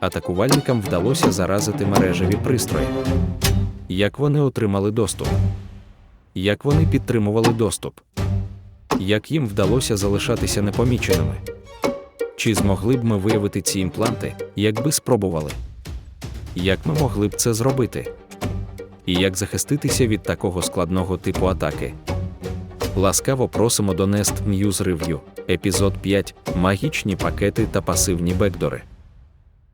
Атакувальникам вдалося заразити мережеві пристрої. Як вони отримали доступ? Як вони підтримували доступ? Як їм вдалося залишатися непоміченими? Чи змогли б ми виявити ці імпланти, якби спробували? Як ми могли б це зробити? І як захиститися від такого складного типу атаки? Ласкаво просимо до Nest News Review, епізод 5 Магічні пакети та пасивні бекдори.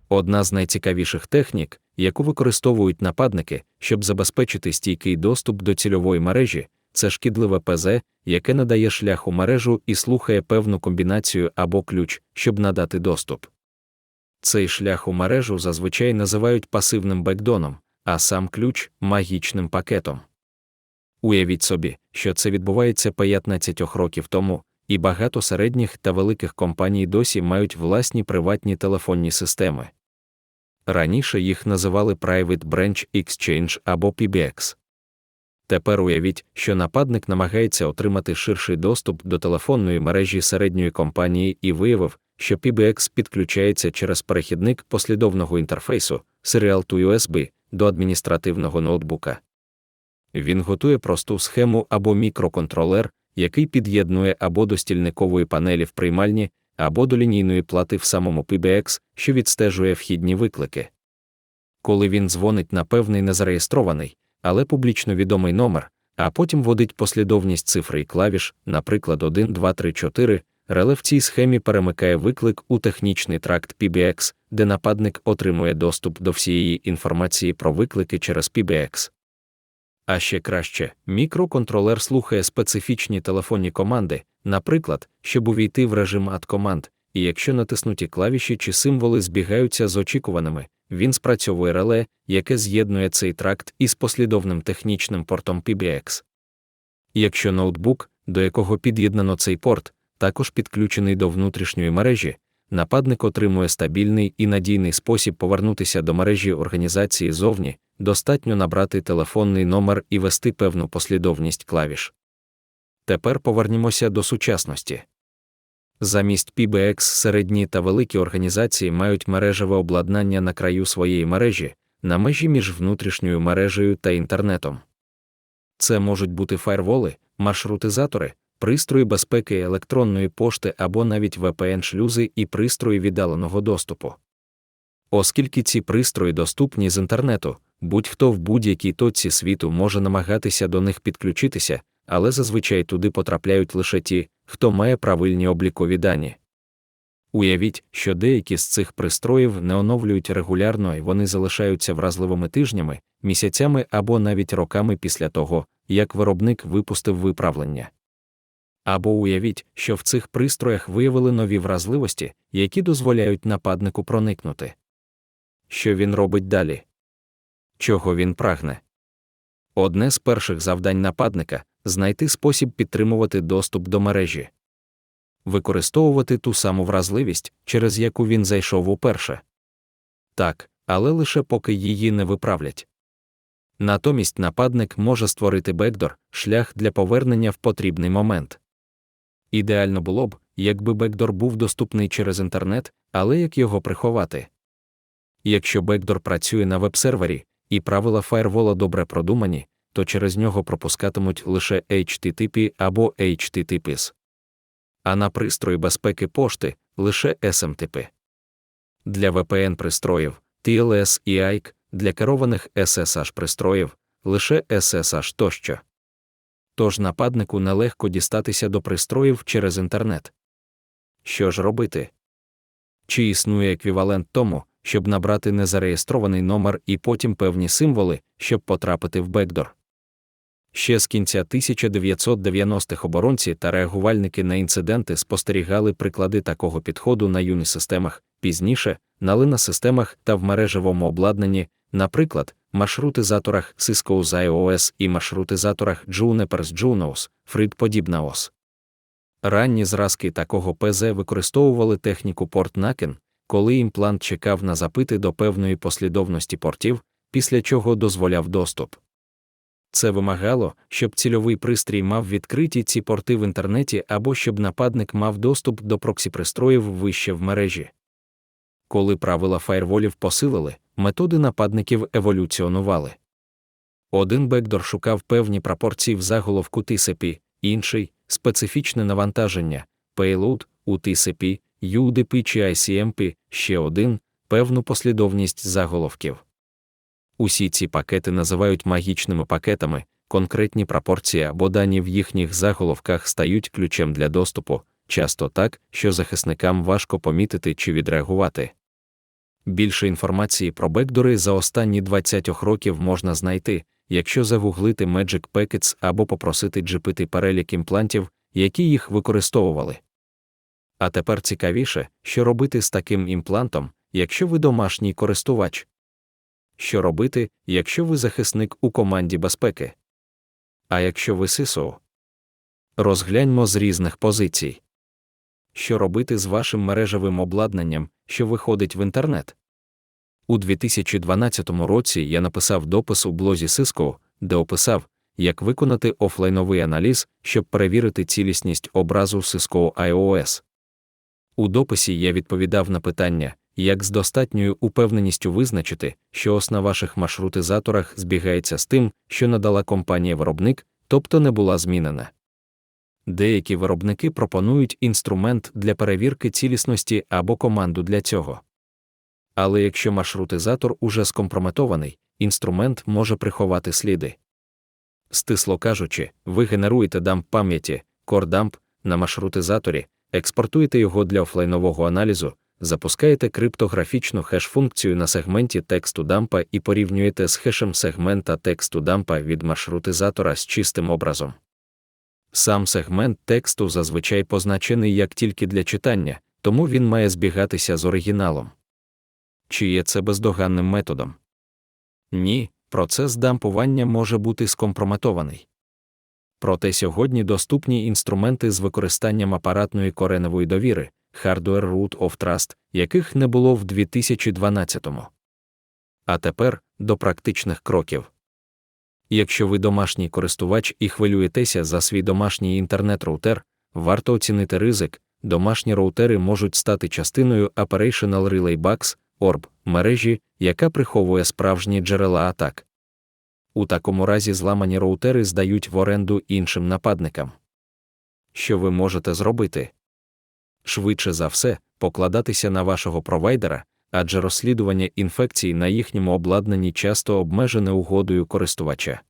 Одна з найцікавіших технік, яку використовують нападники, щоб забезпечити стійкий доступ до цільової мережі, це шкідливе ПЗ, яке надає шлях у мережу і слухає певну комбінацію або ключ, щоб надати доступ. Цей шлях у мережу зазвичай називають пасивним бекдоном, а сам ключ магічним пакетом. Уявіть собі, що це відбувається 15 років тому, і багато середніх та великих компаній досі мають власні приватні телефонні системи. Раніше їх називали Private Branch Exchange або PBX. Тепер уявіть, що нападник намагається отримати ширший доступ до телефонної мережі середньої компанії і виявив, що PBX підключається через перехідник послідовного інтерфейсу Serial to USB до адміністративного ноутбука. Він готує просту схему або мікроконтролер, який під'єднує або до стільникової панелі в приймальні, або до лінійної плати в самому PBX, що відстежує вхідні виклики. Коли він дзвонить на певний незареєстрований, але публічно відомий номер, а потім вводить послідовність цифри і клавіш, наприклад, 1, 2, 3, 4, реле в цій схемі перемикає виклик у технічний тракт PBX, де нападник отримує доступ до всієї інформації про виклики через PBX. А ще краще, мікроконтролер слухає специфічні телефонні команди, наприклад, щоб увійти в режим ад команд, і якщо натиснуті клавіші чи символи збігаються з очікуваними, він спрацьовує реле, яке з'єднує цей тракт із послідовним технічним портом PBX. Якщо ноутбук, до якого під'єднано цей порт, також підключений до внутрішньої мережі, нападник отримує стабільний і надійний спосіб повернутися до мережі організації зовні, достатньо набрати телефонний номер і вести певну послідовність клавіш. Тепер повернімося до сучасності. Замість PBX середні та великі організації мають мережеве обладнання на краю своєї мережі, на межі між внутрішньою мережею та інтернетом. Це можуть бути фаєрволи, маршрутизатори, пристрої безпеки електронної пошти або навіть VPN-шлюзи і пристрої віддаленого доступу. Оскільки ці пристрої доступні з інтернету, будь-хто в будь-якій точці світу може намагатися до них підключитися, але зазвичай туди потрапляють лише ті, хто має правильні облікові дані. Уявіть, що деякі з цих пристроїв не оновлюють регулярно і вони залишаються вразливими тижнями, місяцями або навіть роками після того, як виробник випустив виправлення. Або уявіть, що в цих пристроях виявили нові вразливості, які дозволяють нападнику проникнути. Що він робить далі? Чого він прагне? Одне з перших завдань нападника знайти спосіб підтримувати доступ до мережі, використовувати ту саму вразливість, через яку він зайшов уперше. Так, але лише поки її не виправлять. Натомість нападник може створити бекдор, шлях для повернення в потрібний момент. Ідеально було б, якби бекдор був доступний через інтернет, але як його приховати? Якщо бекдор працює на веб-сервері, і правила фаєрвола добре продумані, то через нього пропускатимуть лише HTTP або HTTPS. А на пристрої безпеки пошти лише SMTP. Для VPN-пристроїв TLS і IK, для керованих SSH-пристроїв лише SSH тощо. Тож нападнику нелегко дістатися до пристроїв через інтернет. Що ж робити? Чи існує еквівалент тому, щоб набрати незареєстрований номер і потім певні символи, щоб потрапити в бекдор? Ще з кінця 1990-х оборонці та реагувальники на інциденти спостерігали приклади такого підходу на юні-системах, пізніше на лина-системах та в мережевому обладнанні, наприклад, маршрутизаторах Cisco ZIOS і маршрутизаторах Juniper's Junos, Frid подібна ос. Ранні зразки такого ПЗ використовували техніку порт-накен, коли імплант чекав на запити до певної послідовності портів, після чого дозволяв доступ. Це вимагало, щоб цільовий пристрій мав відкриті ці порти в інтернеті або щоб нападник мав доступ до проксі-пристроїв вище в мережі. Коли правила фаєрволів посилили, методи нападників еволюціонували. Один бекдор шукав певні пропорції в заголовку TCP, інший специфічне навантаження, payload у TCP, UDP чи ICMP, ще один певну послідовність заголовків. Усі ці пакети називають магічними пакетами, конкретні пропорції або дані в їхніх заголовках стають ключем для доступу, часто так, що захисникам важко помітити чи відреагувати. Більше інформації про бекдори за останні 20 років можна знайти, якщо загуглити Magic Packets або попросити GPT перелік імплантів, які їх використовували. А тепер цікавіше, що робити з таким імплантом, якщо ви домашній користувач. Що робити, якщо ви захисник у команді безпеки? А якщо ви СИСО? Розгляньмо з різних позицій. Що робити з вашим мережевим обладнанням, що виходить в інтернет? У 2012 році я написав допис у блозі Cisco, де описав, як виконати офлайновий аналіз, щоб перевірити цілісність образу Cisco iOS. У дописі я відповідав на питання, як з достатньою упевненістю визначити, що ос на ваших маршрутизаторах збігається з тим, що надала компанія-виробник, тобто не була змінена. Деякі виробники пропонують інструмент для перевірки цілісності або команду для цього. Але якщо маршрутизатор уже скомпрометований, інструмент може приховати сліди. Стисло кажучи, ви генеруєте дамп пам'яті, кордамп на маршрутизаторі, експортуєте його для офлайнового аналізу, запускаєте криптографічну хеш-функцію на сегменті тексту дампа і порівнюєте з хешем сегмента тексту дампа від маршрутизатора з чистим образом. Сам сегмент тексту зазвичай позначений як тільки для читання, тому він має збігатися з оригіналом. Чи є це бездоганним методом? Ні, процес дампування може бути скомпрометований. Проте сьогодні доступні інструменти з використанням апаратної кореневої довіри, Hardware Root of Trust, яких не було в 2012-му. А тепер до практичних кроків. Якщо ви домашній користувач і хвилюєтеся за свій домашній інтернет-роутер, варто оцінити ризик, домашні роутери можуть стати частиною Operational Relay Bugs, ORB, мережі, яка приховує справжні джерела атак. У такому разі зламані роутери здають в оренду іншим нападникам. Що ви можете зробити? Швидше за все, покладатися на вашого провайдера, адже розслідування інфекцій на їхньому обладнанні часто обмежене угодою користувача.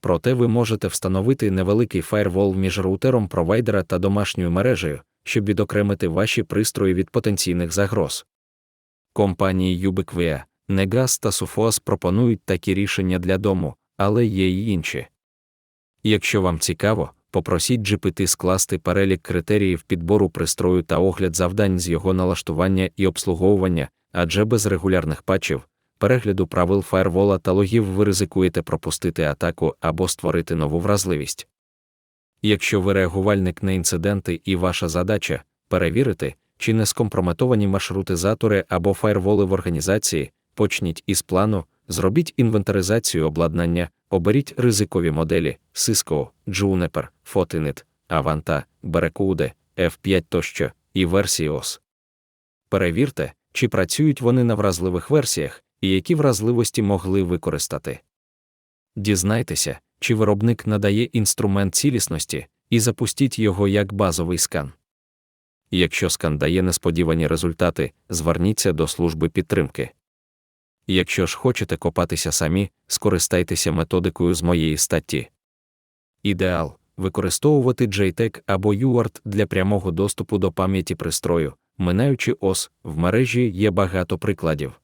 Проте ви можете встановити невеликий фаєрвол між роутером провайдера та домашньою мережею, щоб відокремити ваші пристрої від потенційних загроз. Компанії Ubiquia, Negas та Sophos пропонують такі рішення для дому, але є й інші. Якщо вам цікаво, попросіть GPT скласти перелік критеріїв підбору пристрою та огляд завдань з його налаштування і обслуговування, адже без регулярних патчів, перегляду правил фаєрвола та логів ви ризикуєте пропустити атаку або створити нову вразливість. Якщо ви реагувальник на інциденти і ваша задача перевірити, чи не скомпрометовані маршрутизатори або фаєрволи в організації, почніть із плану, зробіть інвентаризацію обладнання, оберіть ризикові моделі Cisco, Juniper, Fortinet, Avanta, Barracuda, F5 тощо і версії OS. Перевірте, чи працюють вони на вразливих версіях і які вразливості могли використати. Дізнайтеся, чи виробник надає інструмент цілісності, і запустіть його як базовий скан. Якщо скан дає несподівані результати, зверніться до служби підтримки. Якщо ж хочете копатися самі, скористайтеся методикою з моєї статті. Ідеал використовувати JTAG або UART для прямого доступу до пам'яті пристрою, минаючи ОС, в мережі є багато прикладів.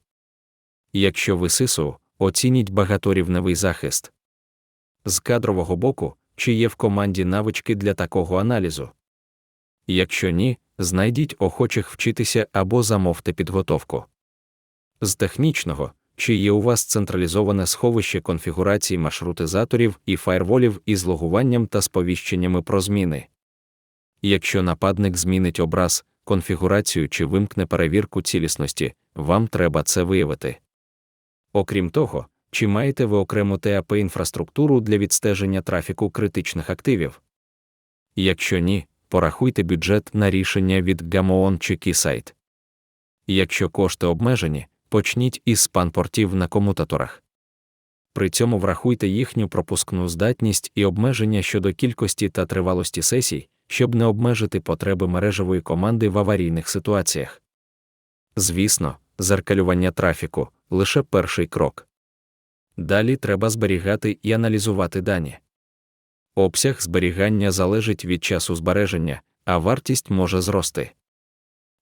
Якщо ви СИСУ, оцініть багаторівневий захист. З кадрового боку, чи є в команді навички для такого аналізу. Якщо ні, знайдіть охочих вчитися або замовте підготовку. З технічного, чи є у вас централізоване сховище конфігурації маршрутизаторів і фаєрволів із логуванням та сповіщеннями про зміни. Якщо нападник змінить образ, конфігурацію чи вимкне перевірку цілісності, вам треба це виявити. Окрім того, чи маєте ви окрему ТАП інфраструктуру для відстеження трафіку критичних активів? Якщо ні, порахуйте бюджет на рішення від Gamoon чи Keysight. Якщо кошти обмежені, почніть із спан-портів на комутаторах. При цьому врахуйте їхню пропускну здатність і обмеження щодо кількості та тривалості сесій, щоб не обмежити потреби мережевої команди в аварійних ситуаціях. Звісно, зеркалювання трафіку лише перший крок. Далі треба зберігати і аналізувати дані. Обсяг зберігання залежить від часу збереження, а вартість може зрости.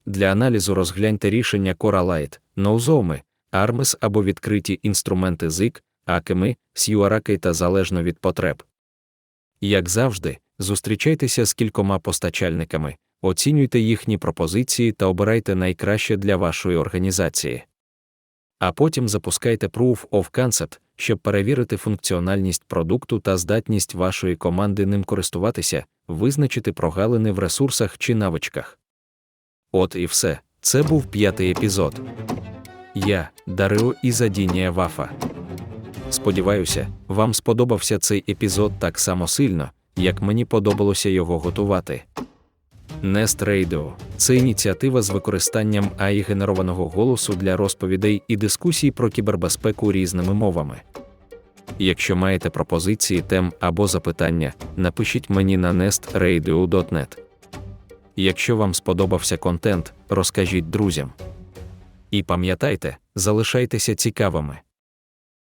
Для аналізу розгляньте рішення Coralite, Ноузоми, ARMS або відкриті інструменти ZIG, AKMI, SUARAKI та залежно від потреб. Як завжди, зустрічайтеся з кількома постачальниками, оцінюйте їхні пропозиції та обирайте найкраще для вашої організації. А потім запускайте Proof of Concept, щоб перевірити функціональність продукту та здатність вашої команди ним користуватися, визначити прогалини в ресурсах чи навичках. От і все. Це був п'ятий епізод. Я, Дарио Ізадінія Вафа. Сподіваюся, вам сподобався цей епізод так само сильно, як мені подобалося його готувати. Radio – це ініціатива з використанням AI генерованого голосу для розповідей і дискусій про кібербезпеку різними мовами. Якщо маєте пропозиції тем або запитання, напишіть мені на nestradio.net. Якщо вам сподобався контент, розкажіть друзям. І пам'ятайте, залишайтеся цікавими.